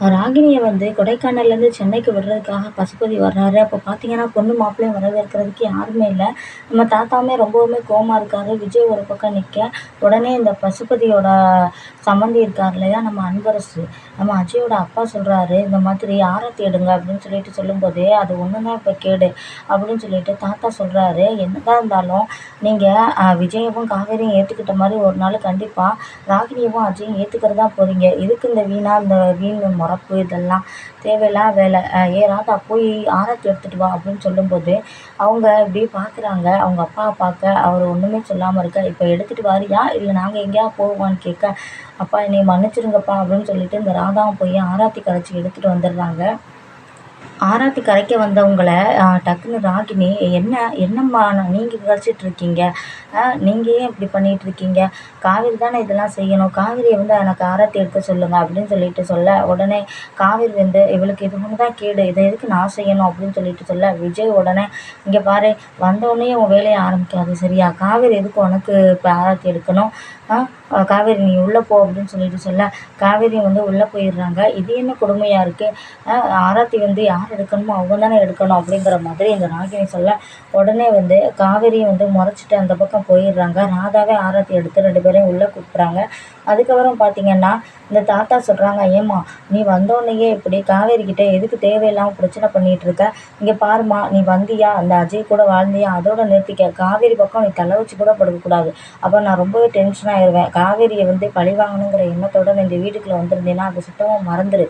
ராகினியை வந்து கொடைக்கானல்லேருந்து சென்னைக்கு விடுறதுக்காக பசுபதி வர்றாரு. அப்போ பார்த்தீங்கன்னா பொண்ணு மாப்பிள்ளையும் வரவேற்கிறதுக்கு யாருமே இல்லை. நம்ம தாத்தாவுமே ரொம்பவுமே கோவமா இருக்காரு. விஜய் ஒரு பக்கம் நிற்க உடனே இந்த பசுபதியோட சம்மந்தி இருக்கார் இல்லையா? நம்ம அன்பரசு. நம்ம அஜயோட அப்பா சொல்கிறாரு இந்த மாதிரி ஆரத்தி எடுங்க அப்படின்னு சொல்லிட்டு சொல்லும்போதே அது ஒன்று தான் இப்போ கேடு அப்படின்னு சொல்லிட்டு தாத்தா சொல்கிறாரு என்னதான் இருந்தாலும் நீங்கள் விஜயவும் காவேரியும் ஏற்றுக்கிட்ட மாதிரி ஒரு நாள் கண்டிப்பாக ராகினியவும் அஜயும் ஏற்றுக்கிறதா போகிறீங்க எதுக்கு இந்த வீணா இந்த வீண் பரப்பு இதெல்லாம் தேவையில்லாத வேலை. ஏ ராதா போய் ஆரத்தி எடுத்துகிட்டு வா அப்படின்னு சொல்லும்போது அவங்க இப்படி பார்க்குறாங்க அவங்க அப்பாவை பார்க்க அவர் ஒன்றுமே சொல்லாமல் இருக்க இப்போ எடுத்துகிட்டு வாரியா? இல்லை நாங்கள் எங்கேயா போவோம்னு கேட்க அப்பா என்னை மன்னிச்சிடுங்கப்பா அப்படின்னு சொல்லிட்டு இந்த ராதாவும் போய் ஆராத்தி கரைச்சி எடுத்துகிட்டு வந்துடுறாங்க. ஆராத்தி கரைக்க வந்தவங்களை டக்குன்னு ராகினி என்ன என்னம்மா நான் நீங்கள் கரைச்சிட்ருக்கீங்க நீங்கள் ஏன் இப்படி பண்ணிகிட்ருக்கீங்க காவேரி தானே இதெல்லாம் செய்யணும். காவேரியை வந்து எனக்கு ஆராத்தி எடுக்க சொல்லுங்கள் அப்படின்னு சொல்லிட்டு சொல்ல உடனே காவேரி வந்து இவளுக்கு இது ஒன்று தான் கேடு. இதை எதுக்கு நான் செய்யணும்? அப்படின்னு சொல்லிட்டு சொல்ல விஜய் உடனே இங்கே பாரு வந்தோடனே உன் வேலையை ஆரம்பிக்காது சரியா? காவேரி எதுக்கு உனக்கு இப்போ ஆராத்தி எடுக்கணும்? காவேரி நீ உள்ளே போ அப்படின்னு சொல்லிட்டு சொல்ல காவேரி வந்து உள்ளே போயிடுறாங்க. இது என்ன கொடுமையாக இருக்குது ஆராத்தி வந்து யார் எடுக்கணுமோ அவங்க தானே எடுக்கணும் அப்படிங்கிற மாதிரி இந்த ராகினி சொல்ல உடனே வந்து காவேரியை வந்து முறைச்சிட்டு அந்த பக்கம் போயிடுறாங்க. ராதாவே ஆராத்தி எடுத்து ரெண்டு பேரையும் உள்ளே கூப்பிட்றாங்க. அதுக்கப்புறம் பார்த்திங்கன்னா இந்த தாத்தா சொல்கிறாங்க ஏம்மா நீ வந்தோடனேயே இப்படி காவேரி கிட்டே எதுக்கு தேவையில்லாமல் பிரச்சனை பண்ணிகிட்டு இருக்க? இங்கே பாரும்மா நீ வந்தியா? அந்த அஜய் கூட வாழ்ந்தியா? அதோட நிறுத்திக்க காவேரி பக்கம் நீ தலை வச்சு கூட படுக்கக்கூடாது. அப்போ நான் ரொம்பவே டென்ஷன் ஆயிடுவேன் காவேரியை வந்து பழி வாங்கணுங்கிற எண்ணத்தோட நான் இந்த வீட்டுக்குள்ளே வந்திருந்தேன்னா அதை சுத்தமாக மறந்துடு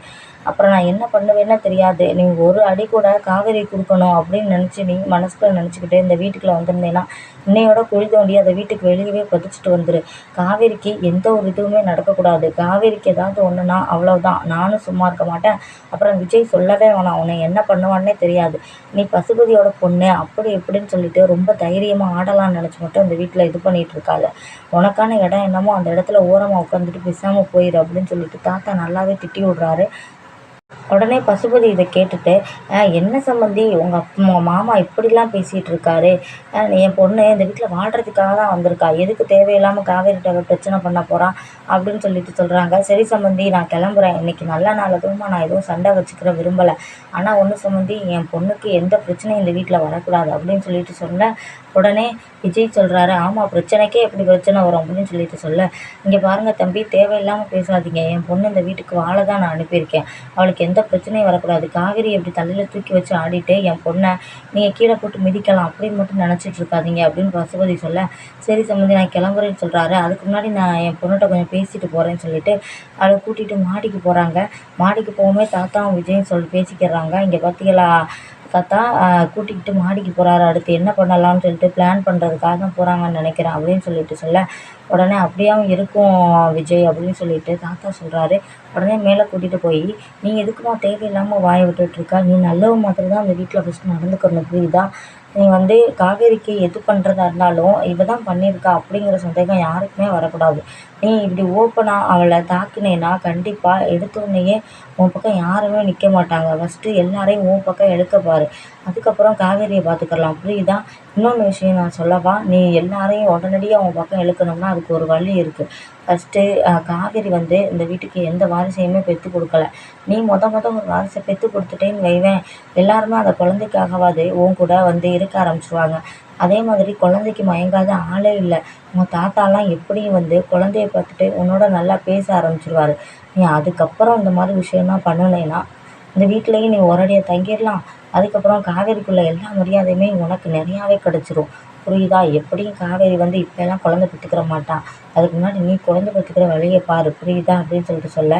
அப்புறம் நான் என்ன பண்ணுவேன்னே தெரியாது. நீ ஒரு அடி கூட காவேரி கொடுக்கணும் அப்படின்னு நினச்சி நீ மனசுக்குள்ள நினச்சிக்கிட்டு இந்த வீட்டுக்குள்ளே வந்திருந்தேன்னா இன்னையோட குழி தோண்டி அதை வீட்டுக்கு வெளியவே புதைச்சிட்டு வந்துடு காவேரிக்கு எந்த ஒரு இதுவுமே நடக்கக்கூடாது. காவேரிக்கு ஏதாவது ஒன்றுனா அவ்வளோதான் நானும் சும்மா இருக்க மாட்டேன். அப்புறம் விஜய் சொல்லவே வேணாம். உன்னை என்ன பண்ணுவான்னே தெரியாது. நீ பசுபதியோட பொண்ணு அப்படி இப்படின்னு சொல்லிட்டு ரொம்ப தைரியமாக ஆடலாம்னு நினச்சி மட்டும் இந்த வீட்டில் இது பண்ணிகிட்டு இருக்காத. உனக்கான இடம் என்னமோ அந்த இடத்துல ஓரமாக உட்காந்துட்டு பேசாமல் போயிடு அப்படின்னு சொல்லிட்டு தாத்தா நல்லாவே திட்டி விட்றாரு. உடனே பசுபதி இதை கேட்டுட்டு என்ன சம்மந்தி உங்கள் உங்கள் மாமா இப்படிலாம் பேசிகிட்டு இருக்காரு என் பொண்ணு இந்த வீட்டில் வாழ்கிறதுக்காக தான் வந்திருக்கா. எதுக்கு தேவையில்லாமல் காவேரிட்ட பிரச்சனை பண்ண போகிறான் அப்படின்னு சொல்லிட்டு சொல்கிறாங்க சரி சம்மந்தி நான் கிளம்புறேன். இன்றைக்கி நல்ல நாள். அதுவுமா நான் எதுவும் சண்டை வச்சுக்கிற விரும்பலை. ஆனால் ஒன்று சம்மந்தி என் பொண்ணுக்கு எந்த பிரச்சனையும் இந்த வீட்டில் வரக்கூடாது. அப்படின்னு சொல்லிட்டு சொன்னேன் உடனே விஜய் சொல்கிறாரு ஆமாம் பிரச்சனைக்கே எப்படி பிரச்சனை வரும் அப்படின்னு சொல்லிட்டு சொல்ல. இங்கே பாருங்கள் தம்பி தேவையில்லாமல் பேசாதீங்க. என் பொண்ணு இந்த வீட்டுக்கு வாழ தான் நான் அனுப்பியிருக்கேன். அவளுக்கு எந்த பிரச்சனையும் வரக்கூடாது. காவேரி எப்படி தலையில் தூக்கி வச்சு ஆடிட்டு என் பொண்ணை நீங்கள் கீழே போட்டு மிதிக்கலாம் அப்படின்னு மட்டும் நினச்சிட்டு இருக்காதீங்க அப்படின்னு பசுபதி சொல்ல. சரி சம்மந்தி நான் கிளம்புறேன்னு சொல்கிறாரு அதுக்கு முன்னாடி நான் என் பொண்ணுகிட்ட கொஞ்சம் பேசிட்டு போகிறேன்னு சொல்லிட்டு அவளை கூட்டிகிட்டு மாடிக்கு போகிறாங்க மாடிக்கு போகும்போது தாத்தாவும் விஜயும் சொல்லி பேசிக்கிறாங்க. இங்கே பார்த்தீங்களா தாத்தா கூட்டிக்கிட்டு மாடிக்கு போகிறாரு அடுத்து என்ன பண்ணலாம்னு சொல்லிட்டு பிளான் பண்ணுறதுக்காக தான் போகிறாங்கன்னு நினைக்கிறேன் அப்படின்னு சொல்லிட்டு சொல்ல உடனே அப்படியாவும் இருக்கும் விஜய் அப்படின்னு சொல்லிட்டு தாத்தா சொல்கிறாரு உடனே மேலே கூட்டிகிட்டு போய் நீ எதுக்குமா தேவையில்லாமல் வாயை விட்டுட்ருக்க நீ நல்லவ மாதிரி தான் அந்த வீட்டில் ஃபஸ்ட்டு நடந்துக்கணும் புரியுதா? நீ வந்து காவேரிக்கு எது பண்ணுறதா இருந்தாலும் இவ தான் பண்ணியிருக்கா அப்படிங்கிற சந்தேகம் யாருக்குமே வரக்கூடாது. நீ இப்படி ஓப்பனாக அவளை தாக்குனேன்னா கண்டிப்பாக எடுத்தோடனேயே உன் பக்கம் யாருமே நிற்க மாட்டாங்க. ஃபஸ்ட்டு எல்லாரையும் உன் பக்கம் எடுக்க பாரு. அதுக்கப்புறம் காவேரியை பார்த்துக்கலாம். புரியுதா? இன்னொன்று விஷயம் நான் சொல்லவா? நீ எல்லாரையும் உடனடியாக உன் பக்கம் இழுக்கணும்னா அதுக்கு ஒரு வழி இருக்குது ஃபஸ்ட்டு காவேரி வந்து இந்த வீட்டுக்கு எந்த வாரிசையுமே பெற்று கொடுக்கல. நீ மொத மொதல் ஒரு வாரிசை பெற்று கொடுத்துட்டேன்னு வைவேன். எல்லாருமே அந்த குழந்தைக்காகவாது உன் கூட வந்து இருக்க ஆரம்பிச்சிருவாங்க. அதே மாதிரி குழந்தைக்கு மயங்காத ஆளே இல்லை. உங்கள் தாத்தாலாம் எப்படியும் வந்து குழந்தைய பார்த்துட்டு உன்னோட நல்லா பேச ஆரம்பிச்சிருவாரு. நீ அதுக்கப்புறம் இந்த மாதிரி விஷயம்லாம் பண்ணுனேன்னா இந்த வீட்லேயும் நீ ஒரடியாக தங்கிடலாம். அதுக்கப்புறம் காவேரிக்குள்ள எல்லா மரியாதையுமே உனக்கு நிறையாவே கிடச்சிரும். புரியுதா? எப்படியும் காவேரி வந்து இப்போல்லாம் குழந்த பெற்றுக்கிற மாட்டான். அதுக்கு முன்னாடி நீ குழந்த பெற்றுக்கிற வழியை பாரு. புரியுதா? அப்படின்னு சொல்லிட்டு சொல்ல.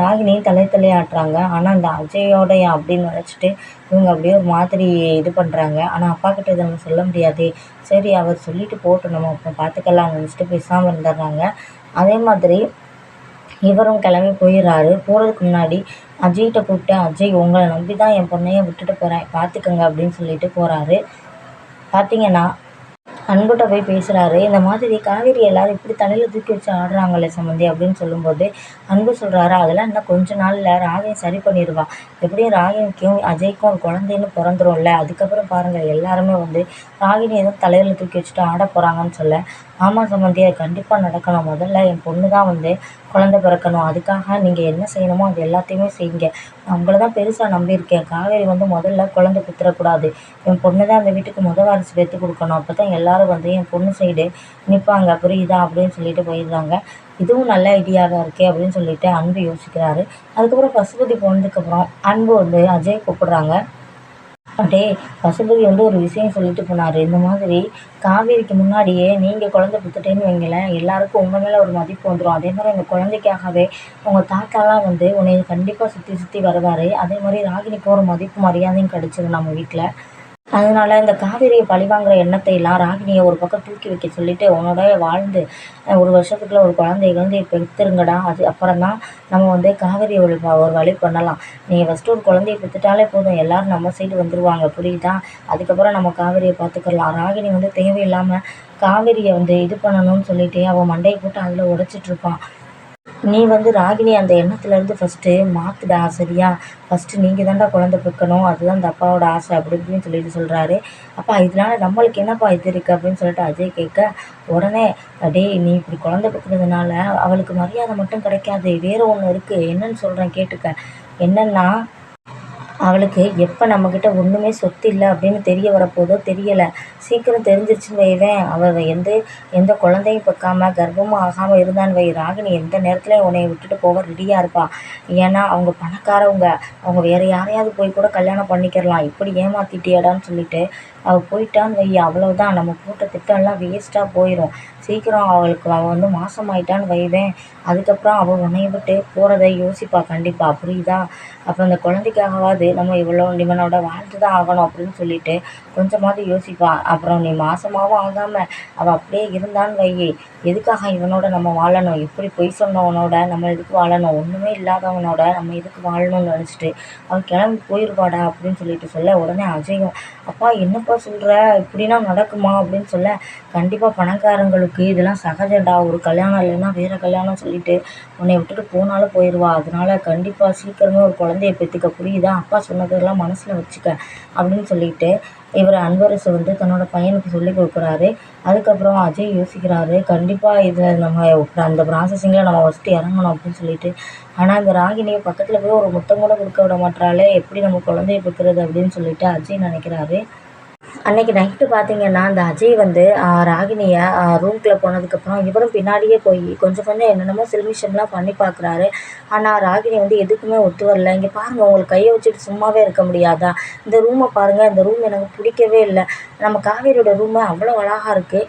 ராகினியும் தலை தலையாட்டுறாங்க. ஆனால் அந்த அஜயோடைய அப்படின்னு நினச்சிட்டு இவங்க அப்படியே ஒரு மாதிரி இது பண்ணுறாங்க ஆனால் அப்பா கிட்ட இதை நம்ம சொல்ல முடியாதே. சரி அவர் சொல்லிட்டு போகட்டும். நம்ம அப்போ பார்த்துக்கலாம் நினச்சிட்டு பேசாமல் இருந்துடுறாங்க. அதே மாதிரி இவரும் கிளம்பி போயிடுறாரு போகிறதுக்கு முன்னாடி அஜய்கிட்ட கூப்பிட்டு அஜய் உங்களை நம்பி தான் என் பொண்ணையை விட்டுட்டு போகிறேன் பார்த்துக்கங்க அப்படின்னு சொல்லிட்டு போகிறாரு பார்த்தீங்கன்னா அன்புகிட்ட போய் பேசுகிறாரு இந்த மாதிரி காவேரி எல்லாரும் இப்படி தலையில் தூக்கி வச்சு ஆடுறாங்களே சம்மந்தி அப்படின்னு சொல்லும்போது அன்பு சொல்கிறாரு அதெல்லாம் இன்னும் கொஞ்ச நாளில் ராகையும் சரி பண்ணிடுவா. எப்படியும் ராகினிக்கும் அஜய்க்கும் ஒரு குழந்தைன்னு பிறந்துரும்ல. அதுக்கப்புறம் பாருங்கள் எல்லாருமே வந்து ராகினி எதுவும் தலையில் தூக்கி வச்சுட்டு ஆட போகிறாங்கன்னு சொல்ல ஆமாம் சம்மந்தி அது கண்டிப்பாக நடக்கணும் முதல்ல என் பொண்ணு தான் வந்து குழந்த பிறக்கணும். அதுக்காக நீங்கள் என்ன செய்யணுமோ அது எல்லாத்தையுமே செய்யுங்க. நான் உங்களை தான் பெருசாக நம்பியிருக்கேன். காவேரி வந்து முதல்ல குழந்த பெற்றுறக்கூடாது. என் பொண்ணு தான் அந்த வீட்டுக்கு முத வாரிசு பெற்று கொடுக்கணும். அப்போ தான் எல்லோரும் வந்து என் பொண்ணு சைடு நிற்பாங்க புரியுதா? அப்படின்னு சொல்லிட்டு போயிடுறாங்க. இதுவும் நல்ல ஐடியாவாக இருக்கே அப்படின்னு சொல்லிட்டு அன்பு யோசிக்கிறாரு. அதுக்கப்புறம் பசுபதி போனதுக்கப்புறம் அன்பு வந்து அஜய் கூப்பிடுறாங்க. அப்படியே பசுபதி வந்து ஒரு விஷயம் சொல்லிட்டு போனார். இந்த மாதிரி காவேரிக்கு முன்னாடியே நீங்கள் குழந்த பெற்றுட்டேன்னு வைங்களேன் எல்லாருக்கும் உங்கள் மேலே ஒரு மதிப்பு வந்துடும் அதே மாதிரி அந்த குழந்தைக்காகவே உங்கள் தாத்தாலாம் வந்து உன்னை கண்டிப்பாக சுற்றி சுற்றி வருவார். அதே மாதிரி ராகினிக்கு ஒரு மதிப்பு மரியாதையும் கிடச்சிடும் நம்ம வீட்டில் அதனால இந்த காவேரியை பழிவாங்குற எண்ணத்தை எல்லாம் ராகினியை ஒரு பக்கம் தூக்கி வைக்க சொல்லிட்டு உன்னோட வாழ்ந்து ஒரு வருஷத்துக்குள்ள ஒரு குழந்தைய வந்து பெற்றுருங்கடா அது அப்புறம் தான் நம்ம வந்து காவேரியை ஒரு ஒரு வழி பண்ணலாம். நீங்கள் ஃபஸ்ட்டு ஒரு குழந்தைய பெற்றுட்டாலே போதும். எல்லோரும் நம்ம சைடு வந்துடுவாங்க புரியுதா? அதுக்கப்புறம் நம்ம காவேரியை பார்த்துக்கலாம். ராகினி வந்து தேவையில்லாமல் காவேரியை வந்து இது பண்ணணும்னு சொல்லிட்டு அவன் மண்டையை போட்டு அதில் உடச்சிட்ருப்பான் நீ வந்து ராகினி அந்த எண்ணத்துலேருந்து ஃபஸ்ட்டு மாற்றுடா சரியா? ஃபஸ்ட்டு நீங்கள் தான்டா குழந்த பெக்கணும் அதுதான் அந்த அப்பாவோட ஆசை அப்படி இப்படின்னு சொல்லிட்டு சொல்கிறாரு அப்பா இதனால நம்மளுக்கு என்னப்பா இது இருக்குது அப்படின்னு சொல்லிட்டு அஜய் கேட்க உடனே டேய் நீ இப்படி குழந்த பெக்கிறதுனால அவளுக்கு மரியாதை மட்டும் கிடைக்காது வேறு ஒன்று இருக்குது என்னன்னு சொல்கிறேன் கேட்டுக்க. என்னென்னா அவளுக்கு எப்போ நம்மக்கிட்ட ஒன்றுமே சொத்து இல்லை அப்படின்னு தெரிய வரப்போதோ தெரியலை. சீக்கிரம் தெரிஞ்சிருச்சுன்னு வைவேன் அவள் எந்த எந்த குழந்தையும் பெக்காம கர்ப்பமும் ஆகாமல் இருந்தான்னு வை. ராகினி எந்த நேரத்துலையும் உன்னை விட்டுட்டு போக ரெடியாக இருப்பாள் ஏன்னா அவங்க பணக்காரவங்க. அவங்க வேறு யாரையாவது போய் கூட கல்யாணம் பண்ணிக்கிறலாம். இப்படி ஏமாத்திட்டியடான்னு சொல்லிட்டு அவள் போயிட்டான்னு வை. அவ்வளோதான் நம்ம போட்ட திட்டம்லாம் வேஸ்ட்டாக போயிடும் சீக்கிரம் அவளுக்கு அவள் வந்து மாசமாயிட்டான்னு வைவேன். அதுக்கப்புறம் அவள் உன்னைய விட்டு போகிறத யோசிப்பா கண்டிப்பாக புரியுதா? அப்போ அந்த குழந்தைக்காகவாது நம்ம இவ்வளோ நிமனோட வாழ்ந்து தான் ஆகணும் அப்படின்னு சொல்லிட்டு கொஞ்சமாவது யோசிப்பா. அப்புறம் நீ மாதமாகவும் ஆகாமல் அவள் அப்படியே இருந்தான்னு வை எதுக்காக இவனோட நம்ம வாழணும்? எப்படி பொய் சொன்னவனோட நம்ம எதுக்கு வாழணும்? ஒன்றுமே இல்லாதவனோட நம்ம எதுக்கு வாழணும்னு நினச்சிட்டு அவன் கிளம்பி போயிருப்பாடா அப்படின்னு சொல்லிட்டு சொல்ல உடனே அஜயும் அப்பா என்னப்பா சொல்கிற இப்படிலாம் நடக்குமா? அப்படின்னு சொல்ல கண்டிப்பாக பணக்காரங்களுக்கு இதெல்லாம் சகஜம்டா. ஒரு கல்யாணம் இல்லைன்னா வேறு கல்யாணம் சொல்லிட்டு உன்னை விட்டுட்டு போனாலும் போயிடுவா அதனால கண்டிப்பாக சீக்கிரமே ஒரு குழந்தைய பெற்றுக்க. புரியுதா? அப்பா சொன்னதெல்லாம் மனசில் வச்சுக்க அப்படின்னு சொல்லிட்டு இவர் அன்பரசு வந்து தன்னோட பையனுக்கு சொல்லி கொடுக்குறாரு. அதுக்கப்புறம் அஜய் யோசிக்கிறாரு கண்டிப்பாக இதை நம்ம அந்த ப்ராசஸிங்கில் நம்ம ஃபஸ்ட்டு இறங்கணும் அப்படின்னு சொல்லிட்டு. ஆனால் இந்த ராகினியை பக்கத்தில் போய் ஒரு முத்தம் கூட கொடுக்க விட மாட்டாளே எப்படி நம்ம குழந்தைய பெற்கிறது அப்படின்னு சொல்லிட்டு அஜய் நினைக்கிறாரு. அன்னைக்கு நைட்டு பார்த்தீங்கன்னா அந்த அஜய் வந்து ராகினியை ரூம்குள்ளே போனதுக்கப்புறம் இவரும் பின்னாடியே போய் கொஞ்சம் கொஞ்சம் என்னென்னமோ சில்மிஷம்லாம் பண்ணி பார்க்குறாரு ஆனால் ராகினி வந்து எதுக்குமே ஒத்து வரல. இங்கே பாருங்கள் உங்களுக்கு கையை வச்சுட்டு சும்மாவே இருக்க முடியாதா? இந்த ரூமை பாருங்கள் இந்த ரூம் எனக்கு பிடிக்கவே இல்லை. நம்ம காவேரியோட ரூமு அவ்வளோ அழகாக இருக்குது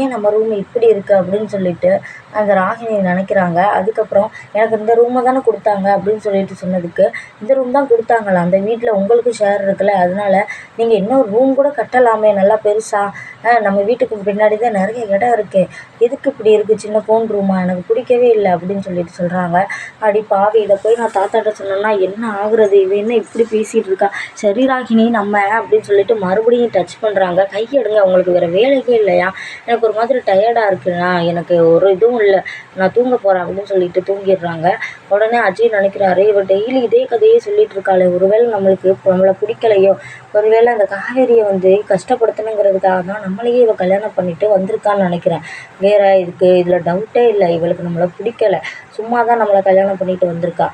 ஏன் நம்ம ரூம் இப்படி இருக்குது அப்படின்னு சொல்லிட்டு அந்த ராகினி நினைக்கிறாங்க. அதுக்கப்புறம் எனக்கு இந்த ரூமை தானே கொடுத்தாங்க அப்படின்னு சொல்லிட்டு சொன்னதுக்கு இந்த ரூம் தான் கொடுத்தாங்களா? அந்த வீட்டில் உங்களுக்கு ஷேர் இருக்குல்ல அதனால் நீங்கள் இன்னொரு ரூம் கூட கட்டலாமே நல்லா பெருசாக நம்ம வீட்டுக்கு பின்னாடி தான் நிறைய இடம் இருக்கே. எதுக்கு இப்படி இருக்குது சின்ன ஃபோன் ரூமா எனக்கு பிடிக்கவே இல்லை அப்படின்னு சொல்லிட்டு சொல்கிறாங்க அப்படி பாவி இதை போய் நான் தாத்தாட்ட சொன்னேன்னா என்ன ஆகுறது? இவ என்ன இப்படி பேசிகிட்டு இருக்கா? சரி ராகினி நம்ம அப்படின்னு சொல்லிட்டு மறுபடியும் டச் பண்ணுறாங்க கையெடுங்க உங்களுக்கு வேறு வேலையே இல்லையா? எனக்கு ஒரு மாதிரி டயர்டாக இருக்குண்ணா. எனக்கு ஒரு இதுவும் இல்லை. நான் தூங்க போகிறேன் அப்படின்னு சொல்லிட்டு தூங்கிடுறாங்க. உடனே அஜய் நினைக்கிறாரு இவள் டெய்லி இதே கதையே சொல்லிட்டு இருக்காளே. ஒருவேளை நம்மளுக்கு நம்மளை பிடிக்கலையோ ஒருவேளை அந்த காவேரியை வந்து கஷ்டப்படுத்தணுங்கிறதுக்காக தான் நம்மளையே இவள் கல்யாணம் பண்ணிட்டு வந்திருக்கான்னு நினைக்கிறேன். வேற இதுக்கு இதில் டவுட்டே இல்லை. இவளுக்கு நம்மளை பிடிக்கல. சும்மா தான் நம்மளை கல்யாணம் பண்ணிட்டு வந்திருக்கா.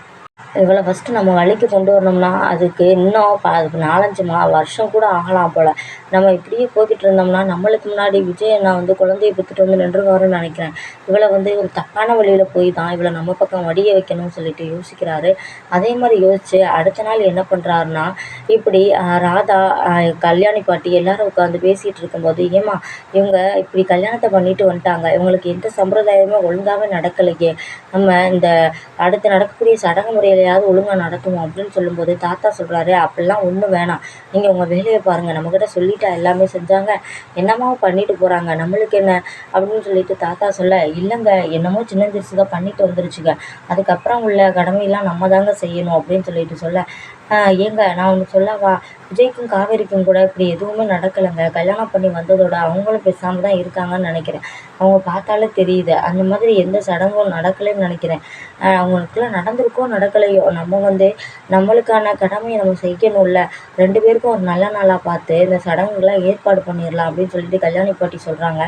இவளை ஃபஸ்ட்டு நம்ம வழிக்கு கொண்டு வரணும்னா அதுக்கு இன்னும் ப அதுக்கு நாலஞ்சு மா வருஷம் கூட ஆகலாம் போல். நம்ம இப்படியே போய்கிட்டு இருந்தோம்னா நம்மளுக்கு முன்னாடி விஜய் அண்ணா வந்து குழந்தைய பெற்றுட்டு வந்து நின்றுவாருன்னு நினைக்கிறேன். இவளை வந்து ஒரு தப்பான வழியில் போய் தான் இவளை நம்ம பக்கம் வடிய வைக்கணும்னு சொல்லிட்டு யோசிக்கிறாரு. அதே மாதிரி யோசித்து அடுத்த நாள் என்ன பண்ணுறாருன்னா இப்படி ராதா கல்யாணி பாட்டி எல்லாரும் உட்காந்து பேசிகிட்டு இருக்கும்போது ஏமா இவங்க இப்படி கல்யாணத்தை பண்ணிட்டு வந்துட்டாங்க. இவங்களுக்கு எந்த சம்பிரதாயமே ஒழுங்காகவே நடக்கலையே. நம்ம இந்த அடுத்து நடக்கக்கூடிய சடங்கு முறையை வேலையாவது ஒழுங்காக நடத்துவோம் அப்படின்னு சொல்லும்போது தாத்தா சொல்கிறாரு அப்படிலாம் ஒன்றும் வேணாம். நீங்கள் உங்கள் வேலையை பாருங்கள் நம்மக்கிட்ட சொல்லிட்டா எல்லாமே செஞ்சாங்க. என்னமோ பண்ணிட்டு போகிறாங்க நம்மளுக்கு என்ன? அப்படின்னு சொல்லிட்டு தாத்தா சொல்ல இல்லைங்க. என்னமோ சின்ன தான் பண்ணிட்டு வந்துருச்சுங்க. அதுக்கப்புறம் உள்ள கடமையெல்லாம் நம்ம தாங்க செய்யணும். அப்படின்னு சொல்லிட்டு சொல்ல ஏங்க நான் ஒன்று சொல்லவா? விஜய்க்கும் காவேரிக்கும் கூட இப்படி எதுவுமே நடக்கலைங்க. கல்யாணம் பண்ணி வந்ததோட அவங்களும் பேசாமல் தான் இருக்காங்கன்னு நினைக்கிறேன். அவங்க பார்த்தாலே தெரியுது. அந்த மாதிரி எந்த சடங்கும் நடக்கலைன்னு நினைக்கிறேன். அவங்களுக்குலாம் நடந்திருக்கோ நடக்கலையோ நம்ம வந்து நம்மளுக்கான கடமையை நம்ம செய்யணும்ல. ரெண்டு பேருக்கும் ஒரு நல்ல நாளாக பார்த்து இந்த சடங்குலாம் ஏற்பாடு பண்ணிடலாம் அப்படின்னு சொல்லிட்டு கல்யாணி பாட்டி சொல்கிறாங்க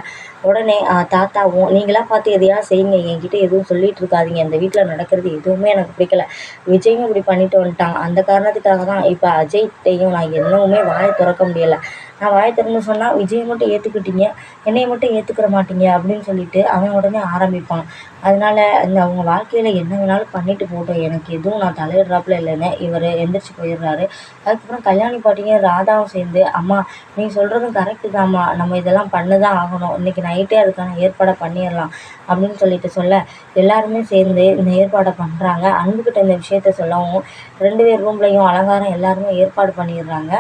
உடனே தாத்தாவும் நீங்களாம் பார்த்து எதையா செய்யுங்க. என்கிட்ட எதுவும் சொல்லிட்டு இருக்காதீங்க. இந்த வீட்டில் நடக்கிறது எதுவுமே எனக்கு பிடிக்கல. விஜயும் இப்படி பண்ணிட்டு வந்துட்டான் அந்த காரணத்துக்காக தான் இப்போ அஜய்கிட்டையும் நான் எதுவுமே வாயை திறக்க முடியலை. நான் வாயை திறந்து சொன்னால் விஜயை மட்டும் ஏற்றுக்கிட்டீங்க என்னையை மட்டும் ஏற்றுக்கிற மாட்டீங்க அப்படின்னு சொல்லிட்டு அவன் உடனே ஆரம்பிப்பான். அதனால இந்த அவங்க வாழ்க்கையில் என்ன வேணாலும் பண்ணிட்டு போகட்டும். எனக்கு எதுவும் நான் தலையிடுறாப்புல இல்லைன்னு இவர் எந்திரிச்சு போயிடுறாரு. அதுக்கப்புறம் கல்யாணி பாட்டியும் ராதாவும் சேர்ந்து அம்மா நீ சொல்கிறதும் கரெக்டு தாம்மா. நம்ம இதெல்லாம் பண்ண தான் ஆகணும் இன்றைக்கி நைட்டே அதுக்கான ஏற்பாடை பண்ணிடலாம். அப்படின்னு சொல்லிட்டு சொல்ல எல்லாருமே சேர்ந்து இந்த ஏற்பாடை பண்ணுறாங்க அன்புக்கிட்ட இந்த விஷயத்த சொல்லவும் ரெண்டு பேர் ரூம்லேயும் அலங்காரம் எல்லாருமே ஏற்பாடு பண்ணிடுறாங்க.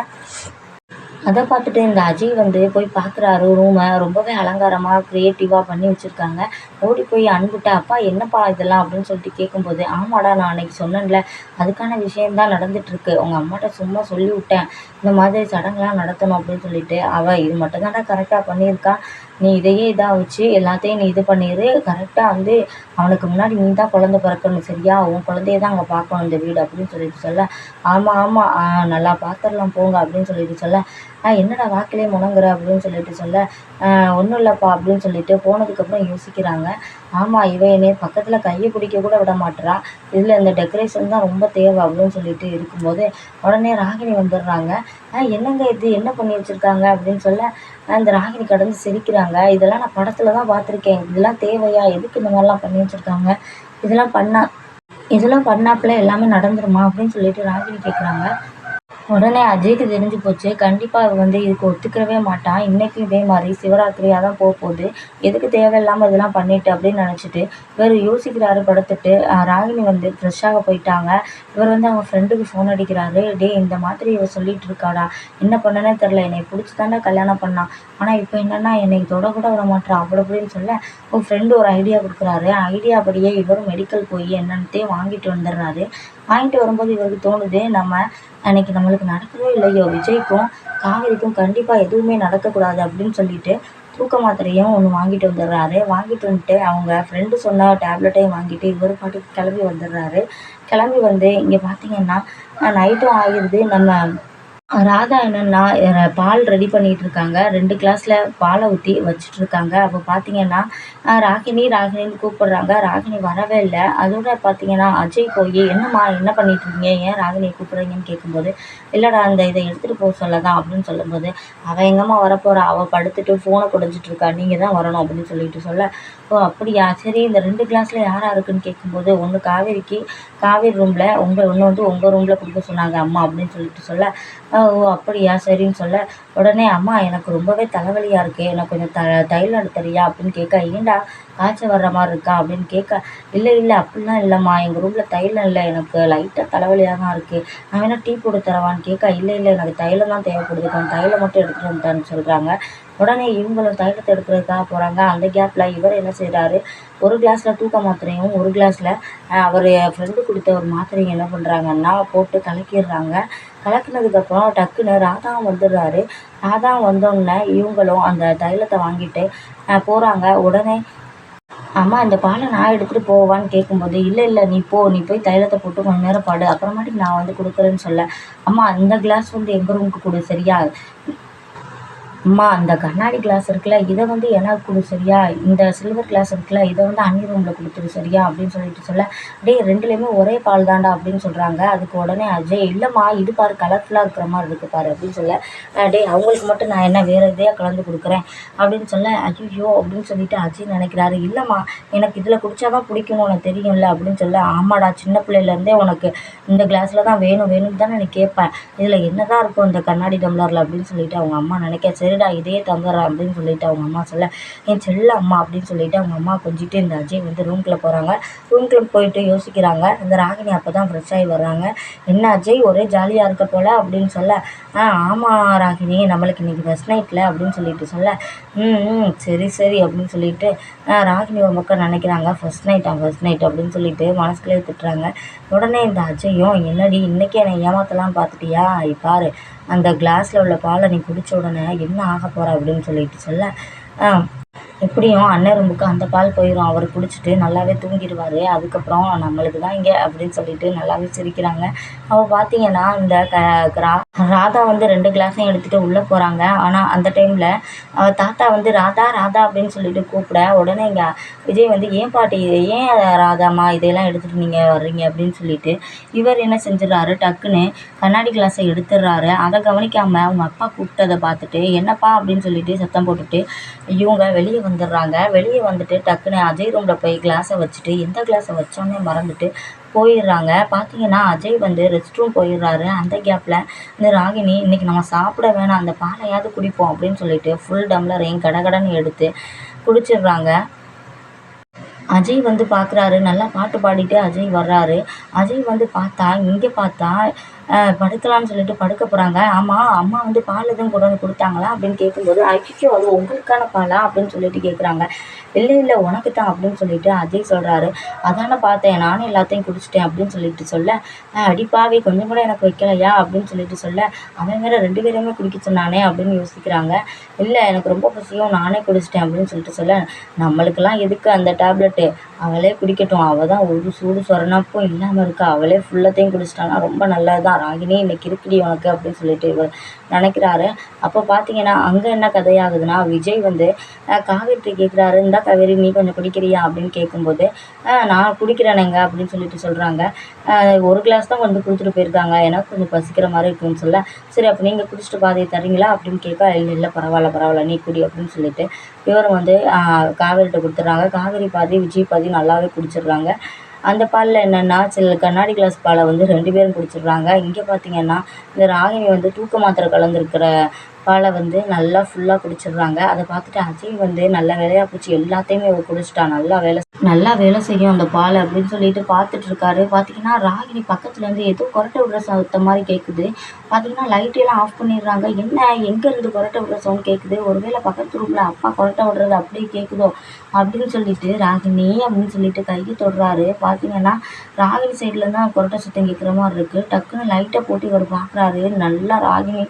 அதை பார்த்துட்டு இந்த அஜய் வந்து போய் பார்க்குறாரு ரூமை ரொம்பவே அலங்காரமாக க்ரியேட்டிவாக பண்ணி வச்சுருக்காங்க. ஓடி போய் அன்புட்ட அப்பா என்னப்பா இதெல்லாம்? அப்படின்னு சொல்லிட்டு கேட்கும்போது ஆமாடா நான் அன்னைக்கு சொன்னேன்ல அதுக்கான விஷயந்தான் நடந்துகிட்ருக்கு உங்கள் அம்மாட்ட சும்மா சொல்லி விட்டேன் இந்த மாதிரி சடங்குலாம் நடத்தணும் அப்படின்னு சொல்லிட்டு அவள் இது மட்டும் தானே கரெக்டாக பண்ணியிருக்கா. நீ இதையே இதாக வச்சு எல்லாத்தையும் நீ இது பண்ணிடு கரெக்டாக வந்து அவனுக்கு முன்னாடி நீ தான் குழந்த பிறக்கணும் சரியா? உன் குழந்தைய தான் அங்கே பார்க்கணும் இந்த வீடு அப்படின்னு சொல்லிட்டு சொல்ல ஆமாம் ஆமாம் நல்லா பார்த்துடலாம் போங்க அப்படின்னு சொல்லிட்டு சொல்ல என்னடா வாக்கிலே முணங்குற அப்படின்னு சொல்லிட்டு சொல்ல ஒன்றும் இல்லைப்பா அப்படின்னு சொல்லிட்டு போனதுக்கப்புறம் யோசிக்கிறாங்க. ஆமாம் இவ என்னைய பக்கத்தில் கையை பிடிக்க கூட விட மாட்டுறா இதில் இந்த டெக்கரேஷன் தான் ரொம்ப தேவை அப்படின்னு சொல்லிட்டு இருக்கும்போது உடனே ராகினி வந்துடுறாங்க. என்னங்க இது? என்ன பண்ணி வச்சுருக்காங்க? அப்படின்னு சொல்ல இந்த ராகினி கடந்து சிரிக்கிறாங்க. இதெல்லாம் நான் படத்தில் தான் பார்த்துருக்கேன். இதெல்லாம் தேவையா? எதுக்கு இந்த மாதிரிலாம் பண்ணி வச்சுருக்காங்க? இதெல்லாம் பண்ணால் இதெல்லாம் பண்ணாப்புல எல்லாமே நடந்துருமா? அப்படின்னு சொல்லிட்டு ராகினி கேட்குறாங்க உடனே அஜய்க்கு தெரிஞ்சு போச்சு. கண்டிப்பாக அவள் வந்து இதுக்கு ஒத்துக்கிறவே மாட்டான் இன்றைக்கும் இதே மாதிரி சிவராத்திரியாக தான் போக போகுது. எதுக்கு தேவையில்லாமல் இதெல்லாம் பண்ணிட்டு அப்படின்னு நினச்சிட்டு இவர் யோசிக்கிறாரு படுத்துட்டு. ராகினி வந்து ஃப்ரெஷ்ஷாக போயிட்டாங்க. இவர் வந்து அவங்க ஃப்ரெண்டுக்கு ஃபோன் அடிக்கிறாரு. டே இந்த மாதிரி இவர் சொல்லிட்டு இருக்காடா. என்ன பண்ணனே தெரில என்னை பிடிச்சி தானே கல்யாணம் பண்ணான் ஆனால் இப்போ என்னென்னா என்னை தொட கூட விட மாட்டான் அப்படி அப்படின்னு சொல்ல உன் ஃப்ரெண்டு ஒரு ஐடியா கொடுக்குறாரு. ஐடியா படியே இவரும் மெடிக்கல் போய் என்னன்ட்டே வாங்கிட்டு வந்துடுறாரு. வாங்கிட்டு வரும்போது இவருக்கு தோணுது நம்ம அன்னைக்கு நம்மளுக்கு நடக்கவே இல்லையோ விஜய்க்கும் காவேரிக்கும் கண்டிப்பாக எதுவுமே நடக்கக்கூடாது அப்படின்னு சொல்லிட்டு தூக்க மாத்திரையும் ஒன்று வாங்கிட்டு வந்துடுறாரு. வாங்கிட்டு வந்துட்டு அவங்க ஃப்ரெண்டு சொன்ன டேப்லெட்டையும் வாங்கிட்டு இவர் பாட்டுக்கு கிளம்பி வந்துடுறாரு. கிளம்பி வந்து இங்கே பார்த்தீங்கன்னா நைட்டும் ஆகிடுது நம்ம ராதா என்னன்னா பால் ரெடி பண்ணிகிட்டு இருக்காங்க ரெண்டு கிளாஸில் பாலை ஊற்றி வச்சிட்ருக்காங்க அப்போ பார்த்தீங்கன்னா ராகினி ராகினின்னு கூப்பிடுறாங்க. ராகினி வரவே இல்லை. அதோட பார்த்தீங்கன்னா அஜய் போய் என்னம்மா என்ன பண்ணிட்டு இருக்கீங்க ஏன் ராகினியை கூப்பிட்றீங்கன்னு கேட்கும்போது இல்லைடா அந்த இதை எடுத்துகிட்டு போக சொல்ல தான் அப்படின்னு சொல்லும்போது அவள் எங்கம்மா வரப்போகிறா அவள் படுத்துட்டு ஃபோனை குடைஞ்சிட்டு இருக்கா நீங்கள் தான் வரணும் அப்படின்னு சொல்லிட்டு சொல்ல ஓ அப்படியா? சரி இந்த ரெண்டு கிளாஸில் யாராக இருக்குன்னு கேட்கும்போது ஒன்று காவேரிக்கு காவேரி ரூமில் உங்கள் ஒன்று வந்து உங்கள் ரூமில் கொடுக்க சொன்னாங்க அம்மா அப்படின்னு சொல்லிட்டு சொல்ல ஓ அப்படியா? சரின்னு சொல்ல. உடனே அம்மா எனக்கு ரொம்பவே தலைவலியாக இருக்குது எனக்கு கொஞ்சம் த தைலம் தரியா அப்படின்னு கேட்க ஏண்டா காய்ச்சல் வர்ற மாதிரி இருக்கா? அப்படின்னு கேட்க இல்லை இல்லை அப்படிலாம் இல்லைம்மா எங்கள் ரூமில் தைலம் இல்லை எனக்கு லைட்டாக தலைவலியாக தான் இருக்குது நான் வேணால் டீ போட்டு தரவான்னு கேட்க இல்லை இல்லை எனக்கு தைலம் தான் தேவைப்படுது கொஞ்சம் தைலம் மட்டும் எடுத்துகிட்டு வந்துட்டான்னு சொல்கிறாங்க உடனே இவங்களும் தைலத்தை எடுக்கிறதுக்காக போகிறாங்க அந்த கேப்பில் இவர் என்ன செய்கிறாரு ஒரு கிளாஸில் தூக்க மாத்திரையும் ஒரு கிளாஸில் அவர் ஃப்ரெண்டு கொடுத்த ஒரு மாத்திரையும் என்ன பண்ணுறாங்கன்னா போட்டு கலக்கிடுறாங்க. கலக்கினதுக்கப்புறம் டக்குன்னு ராதாவும் வந்துடுறாரு. ராதா வந்தோடனே இவங்களும் அந்த தைலத்தை வாங்கிட்டு போகிறாங்க உடனே அம்மா இந்த பாலை நான் எடுத்துகிட்டு போவான்னு கேட்கும்போது இல்லை இல்லை நீ போ நீ போய் தைலத்தை போட்டு கொஞ்ச நேரம் பாடு. அப்புறமாட்டி நான் வந்து கொடுக்குறேன்னு சொல்ல. அம்மா அந்த கிளாஸ் வந்து எங்கள் ரூமுக்கு கொடு சரியா? அம்மா அந்த கண்ணாடி கிளாஸ் இருக்குல்ல இதை வந்து எனக்கு கொடு சரியா? இந்த சில்வர் கிளாஸ் இருக்குல்ல இதை வந்து அண்ணி ரூமில் கொடுத்துரு சரியா? அப்படின்னு சொல்லிட்டு சொல்ல டேய் ரெண்டுலேயுமே ஒரே பால் தான்டா அப்படின்னு சொல்கிறாங்க அதுக்கு உடனே அஜய் இல்லைம்மா இது பாரு கலர்ஃபுல்லாக இருக்கிற மாதிரி இருக்குது பாரு அப்படின்னு சொல்ல டேய் அவங்களுக்கு மட்டும் நான் என்ன வேறு இதையாக கலந்து கொடுக்குறேன்? அப்படின்னு சொல்ல ஐயோ அப்படின்னு சொல்லிட்டு அஜய் நினைக்கிறாரு. இல்லைம்மா எனக்கு இதில் குடித்தா தான் பிடிக்கணும் உனக்கு தெரியும்ல அப்படின்னு சொல்ல ஆமாடா சின்ன பிள்ளையிலேருந்தே உனக்கு இந்த கிளாஸில் தான் வேணும் வேணும்னு தானே நீ கேட்பேன் இதில் என்ன தான் இருக்கும் இந்த கண்ணாடி டம்ளரில் அப்படின்னு சொல்லிட்டு அவங்க அம்மா நினைக்க சரி சரிடா இதே தந்துடுறேன் அப்படின்னு சொல்லிட்டு அவங்க அம்மா சொல்ல என் செல்ல அம்மா அப்படின்னு சொல்லிட்டு அவங்க அம்மா கொஞ்சிட்டு இந்த அஜய் வந்து ரூம்குள்ளே போகிறாங்க ரூம்குள்ளே போயிட்டு யோசிக்கிறாங்க. இந்த ராகினி அப்போ தான் ஃப்ரெஷ் ஆகி வர்றாங்க. என்ன அஜய் ஒரே ஜாலியாக இருக்க போல் அப்படின்னு சொல்ல ஆ ஆமாம் ராகினி நம்மளுக்கு இன்றைக்கி ஃபஸ்ட் நைட்டில் அப்படின்னு சொல்லிட்டு சொல்ல ம் ம் சரி சரி அப்படின்னு சொல்லிட்டு ராகினி ஒரு பக்கம் நினைக்கிறாங்க. ஃபஸ்ட் நைட்டா ஃபஸ்ட் நைட் அப்படின்னு சொல்லிட்டு மனசுக்குள்ளே திட்டுறாங்க. உடனே இந்த அஜயும் என்னடி இன்றைக்கி என்னை ஏமாத்தலாம் பார்த்துட்டியா பாரு அந்த கிளாஸில் உள்ள பாலை நீ குடித்த உடனே என்ன ஆக போகிற அப்படின்னு சொல்லிட்டு சொல்ல. எப்படியும் அன்னரும்புக்கு அந்த பால் போயிடும் அவர் குடிச்சிட்டு நல்லாவே தூங்கிடுவார். அதுக்கப்புறம் நம்மளுக்கு தான் இங்கே அப்படின்னு சொல்லிட்டு நல்லாவே சிரிக்கிறாங்க. அவள் பார்த்தீங்கன்னா இந்த க கிரா ராதா வந்து ரெண்டு கிளாஸையும் எடுத்துகிட்டு உள்ளே போகிறாங்க ஆனால் அந்த டைமில் அவள் தாத்தா வந்து ராதா ராதா அப்படின்னு சொல்லிட்டு கூப்பிட உடனே இங்கே விஜய் வந்து ஏன் பாட்டி ஏன் ராதாம்மா இதையெல்லாம் எடுத்துகிட்டு நீங்கள் வர்றீங்க? அப்படின்னு சொல்லிட்டு இவர் என்ன செஞ்சிடறாரு டக்குன்னு கண்ணாடி கிளாஸை எடுத்துடுறாரு. அதை கவனிக்காமல் அவங்க அப்பா கூப்பிட்டதை பார்த்துட்டு என்னப்பா? அப்படின்னு சொல்லிட்டு சத்தம் போட்டுட்டு இவங்க வெளியே வந்துடுறாங்க. வெளியே வந்துட்டு டக்குன்னு அஜய் ரூமில் போய் கிளாஸை வச்சுட்டு எந்த கிளாஸை வச்சோன்னே மறந்துட்டு போயிடுறாங்க. பார்த்தீங்கன்னா அஜய் வந்து ரெஸ்ட் ரூம் போயிடுறாரு. அந்த கேப்பில் இந்த ராகினி இன்றைக்கி நம்ம சாப்பிட வேணாம். அந்த பாலையாவது குடிப்போம் அப்படின்னு சொல்லிட்டு ஃபுல் டம்ளரையும் கடகடன்னு எடுத்து குடிச்சிடுறாங்க. அஜய் வந்து பார்க்குறாரு நல்லா பாட்டு பாடிட்டு அஜய் வர்றாரு. அஜய் வந்து பார்த்தா இங்கே பார்த்தா படுக்கலாம்னு சொல்லிட்டு படுக்க போகிறாங்க ஆமாம் அம்மா வந்து பால் எதுவும் கொண்டு வந்து கொடுத்தாங்களா? அப்படின்னு கேட்கும்போது அச்சச்சோ அது உங்களுக்கான பாலா? அப்படின்னு சொல்லிட்டு கேட்குறாங்க இல்லை இல்லை உனக்கு தான் அப்படின்னு சொல்லிட்டு அஜய் சொல்கிறாரு அதானே பார்த்தேன் நானும் எல்லாத்தையும் குடிச்சிட்டேன் அப்படின்னு சொல்லிட்டு சொல்ல அடிப்பாவே கொஞ்சம் கூட எனக்கு வைக்கலையா? அப்படின்னு சொல்லிட்டு சொல்ல அவன் வேற ரெண்டு பேருமே குடிக்க சொன்னானே அப்படின்னு யோசிக்கிறாங்க. இல்லை எனக்கு ரொம்ப பசியும் நானே குடிச்சிட்டேன் அப்படின்னு சொல்லிட்டு சொல்ல நம்மளுக்கெல்லாம் எதுக்கு அந்த டேப்லெட்டு? அவளே குடிக்கட்டும். அவள் தான் ஒரு சூடு சொரணப்பும் இல்லாமல் இருக்கா. அவளே ஃபுல்லத்தையும் குடிச்சிட்டானா. ரொம்ப நல்லது தான் ராகினி இன்னைக்கு இருக்குடி உனக்கு அப்படின்னு சொல்லிட்டு இவர் நினைக்கிறாரு. அப்போ பார்த்தீங்கன்னா அங்கே என்ன கதையாகுதுன்னா விஜய் வந்து காவேரி கேட்குறாரு இந்தா காவேரி நீ கொஞ்சம் குடிக்கிறியா அப்படின்னு கேட்கும்போது நான் குடிக்கிறேனேங்க அப்படின்னு சொல்லிட்டு சொல்கிறாங்க ஒரு கிளாஸ் தான் வந்து கொடுத்துட்டு போயிருக்காங்க. எனக்கு கொஞ்சம் பசிக்கிற மாதிரி இருக்குன்னு சொல்ல. சரி அப்போ நீங்கள் குடிச்சிட்டு பாதையை தரீங்களா அப்படின்னு கேட்க இல்லை இல்லை பரவாயில்ல பரவாயில்ல. நீ குடி அப்படின்னு சொல்லிட்டு இவர் வந்து காவேரிகிட்ட கொடுத்துட்றாங்க. காவேரி பாதி விஜய் பாதி நல்லாவே குடிச்சிடுறாங்க. அந்த பாலில் என்னென்னா சில கண்ணாடி கிளாஸ் பாலை வந்து ரெண்டு பேரும் குடிச்சிடுறாங்க. இங்கே பார்த்தீங்கன்னா இந்த ராகினி வந்து தூக்க மாத்திரை கலந்துருக்கிற பாலை வந்து நல்லா ஃபுல்லாக குடிச்சிடுறாங்க. அதை பார்த்துட்டு அஜய் வந்து நல்ல வேலையாக போச்சு. எல்லாத்தையுமே இவ குடிச்சிட்டா. நல்லா வேலை நல்லா வேலை செய்யும் அந்த பால் அப்படின்னு சொல்லிட்டு பார்த்துட்டு இருக்காரு. பார்த்தீங்கன்னா ராகினி பக்கத்துலேருந்து ஏதோ கொரட்டை விடுற சத்தம் மாதிரி கேட்குது பார்த்தீங்கன்னா லைட்டெல்லாம் ஆஃப் பண்ணிடுறாங்க. என்ன எங்கேருந்து கொரட்டை விடுற சவுண்ட் கேட்குது ஒருவேளை பக்கத்து ரூமில் அப்பா கொரட்டை விடுறது அப்படியே கேட்குதோ அப்படின்னு சொல்லிட்டு ராகினி அப்படின்னு சொல்லிட்டு கையை தொடுறாரு. பார்த்தீங்கன்னா ராகினி சைடில் தான் கொரட்டை சத்தம் கேட்குற மாதிரி இருக்குது டக்குன்னு லைட்டை போட்டு இவர் பார்க்குறாரு. நல்லா ராகினி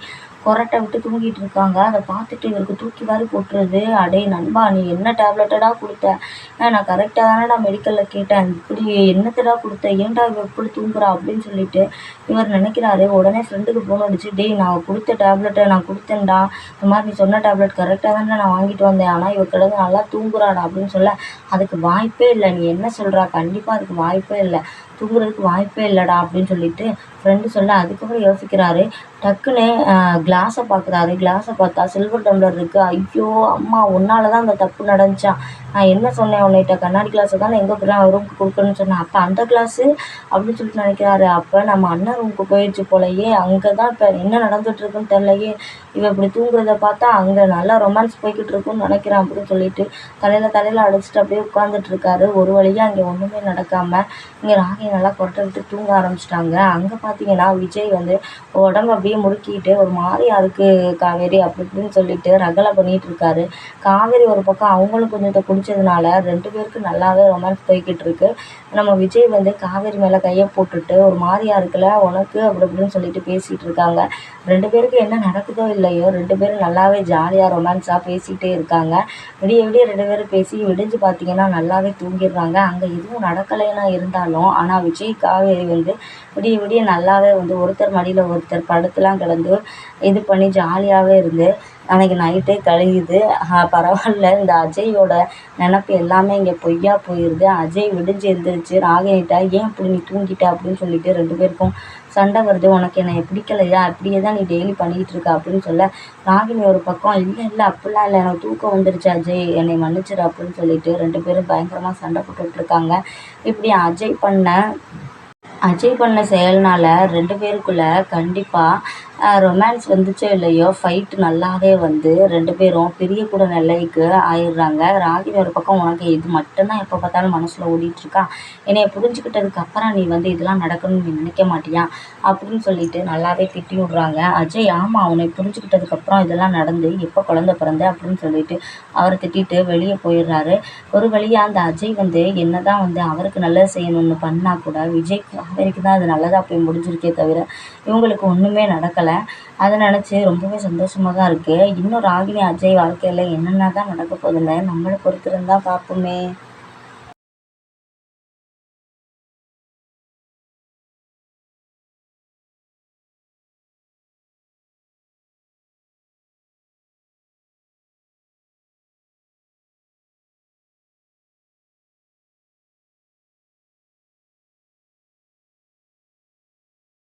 கொரட்டை விட்டு தூங்கிட்டு இருக்காங்க அதை பார்த்துட்டு இவருக்கு தூக்கி வாரி போட்டுருது அடே நண்பா நீ என்ன டேப்லெட்டடா கொடுத்த? நான் கரெக்டாக தானடா மெடிக்கலில் கேட்டேன். இப்படி என்னத்தடா கொடுத்த? ஏன்டா இவ இப்படி தூங்குறா அப்படின்னு சொல்லிட்டு இவர் நினைக்கிறாரு. உடனே ஃப்ரெண்டுக்கு ஃபோன் அடிச்சு டேய் நான் கொடுத்த டேப்லெட்டை நான் கொடுத்தேன்டா. இந்த மாதிரி நீ சொன்ன டேப்லெட் கரெக்டாக தானே நான் வாங்கிட்டு வந்தேன். ஆனால் இவ கிடந்து நல்லா தூங்குறாடா அப்படின்னு சொல்ல அதுக்கு வாய்ப்பே இல்லை. நீ என்ன சொல்கிறா கண்டிப்பாக அதுக்கு வாய்ப்பே இல்லை. தூங்குறதுக்கு வாய்ப்பே இல்லைடா அப்படின்னு சொல்லிட்டு ஃப்ரெண்டு சொல்ல அதுக்கப்புறம் யோசிக்கிறாரு. டக்குன்னு கிளாஸை பார்க்குறாரு கிளாஸை பார்த்தா சில்வர் டம்ளர் இருக்குது ஐயோ அம்மா உன்னால தான் அந்த தப்பு நடந்துச்சா? நான் என்ன சொன்னேன் உன்னிட்ட கண்ணாடி கிளாஸை தானே எங்கே போய் ரூமுக்கு கொடுக்கணும்னு சொன்னேன். அப்போ அந்த கிளாஸு அப்படின்னு சொல்லிட்டு நினைக்கிறாரு. அப்போ நம்ம அண்ணன் ரூமுக்கு போயிடுச்சு போலயே அங்கே தான் இப்போ என்ன நடந்துகிட்ருக்குன்னு தெரிலையே இவன் இப்படி தூங்குறத பார்த்தா அங்கே நல்லா ரொமான்ஸ் போய்கிட்டு இருக்குன்னு நினைக்கிறான் அப்படின்னு சொல்லிட்டு தலையில் தலையில் அடிச்சுட்டு அப்படியே உட்காந்துட்டு இருக்காரு. ஒரு வழியாக அங்கே ஒன்றுமே நடக்காமல் இங்கே ராகி நல்லா கொட்டை விட்டு தூங்க ஆரம்பிச்சிட்டாங்க. அங்கே பார்த்தீங்கன்னா விஜய் வந்து உடம்பு அப்படியே முறுக்கிட்டு ஒரு மாதிரி அதுக்கு காவேரி அப்படி இப்படின்னு சொல்லிட்டு ரகலை பண்ணிகிட்டு இருக்காரு. காவேரி ஒரு பக்கம் அவங்களும் கொஞ்சத்தை குடித்ததுனால ரெண்டு பேருக்கும் நல்லாவே ரொமான்ஸ் போய்கிட்டு இருக்கு. நம்ம விஜய் வந்து காவேரி மேலே கையை போட்டுட்டு ஒரு மாதிரியா இருக்குல்ல உனக்கு அப்படி இப்படின்னு சொல்லிட்டு பேசிகிட்டு இருக்காங்க. ரெண்டு பேருக்கும் என்ன நடக்குதோ இல்லையோ ரெண்டு பேரும் நல்லாவே ஜாலியாக ரொமான்ஸாக பேசிகிட்டே இருக்காங்க. விடிய விடிய ரெண்டு பேரும் பேசி விடிஞ்சு பார்த்தீங்கன்னா நல்லாவே தூங்கிடுறாங்க. அங்கே எதுவும் நடக்கலைன்னா இருந்தாலும் ஆனால் விஜய் காவேரி வந்து விடிய விடிய நல்லாவே வந்து ஒருத்தர் மடியில் ஒருத்தர் படுத்துலாம் கிடந்து இது பண்ணி ஜாலியாகவே இருந்து அன்றைக்கி நைட்டே கழியுது. பரவாயில்ல. இந்த அஜயோட நினப்பு எல்லாமே இங்கே பொய்யா போயிடுது அஜய் விடிஞ்சு எழுந்திரிச்சு ராகினிட்டா ஏன் இப்படி நீ தூங்கிட்ட? அப்படின்னு சொல்லிட்டு ரெண்டு பேருக்கும் சண்டை வருது உனக்கு என்னை பிடிக்கலையா? இப்படியே தான் நீ டெய்லி பண்ணிக்கிட்டு இருக்க அப்படின்னு சொல்ல ராகினி ஒரு பக்கம் இல்லை இல்லை அப்படிலாம் இல்லை எனக்கு தூக்கம் வந்துருச்சு அஜய் என்னை மன்னிச்சிரு அப்படின்னு சொல்லிட்டு ரெண்டு பேரும் பயங்கரமாக சண்டை போட்டுட்ருக்காங்க இப்படி அஜய் பண்ண அஜய் பண்ண செயல்னால் ரெண்டு பேருக்குள்ளே கண்டிப்பாக ரொமான்ஸ் வந்துச்சோ இல்லையோ? ஃபைட்டு நல்லாவே வந்து ரெண்டு பேரும் பிரியக்கூட நிலைக்கு ஆயிடுறாங்க. ராகினி ஒரு பக்கம் உனக்கு இது மட்டும்தான் எப்போ பார்த்தாலும் மனசில் ஓடிட்டுருக்கா? என்னைய புரிஞ்சுக்கிட்டதுக்கு அப்புறம் நீ வந்து இதெல்லாம் நடக்கணும்னு நீ நினைக்க மாட்டியா? அப்படின்னு சொல்லிட்டு நல்லாவே திட்டி விட்றாங்க. அஜய் ஆமாம் அவனை புரிஞ்சுக்கிட்டதுக்கப்புறம் இதெல்லாம் நடந்து எப்போ குழந்த பிறந்த அப்படின்னு சொல்லிட்டு அவரை திட்டிட்டு வெளியே போயிடுறாரு. ஒரு வழியாக அந்த அஜய் வந்து என்ன தான் வந்து அவருக்கு நல்லது செய்யணும்னு பண்ணால் கூட விஜய் காவேரிக்கு தான் அது நல்லதாக போய் முடிஞ்சிருக்கே தவிர இவங்களுக்கு ஒன்றுமே நடக்கலை. அதை நினச்சி ரொம்பவே சந்தோஷமாக தான் இருக்குது இன்னும் ராகினி அஜய் வாழ்க்கையில் என்னென்ன தான் நடக்க போகுதுன்னு நம்மளை பொறுத்திருந்தால் பார்ப்போமே.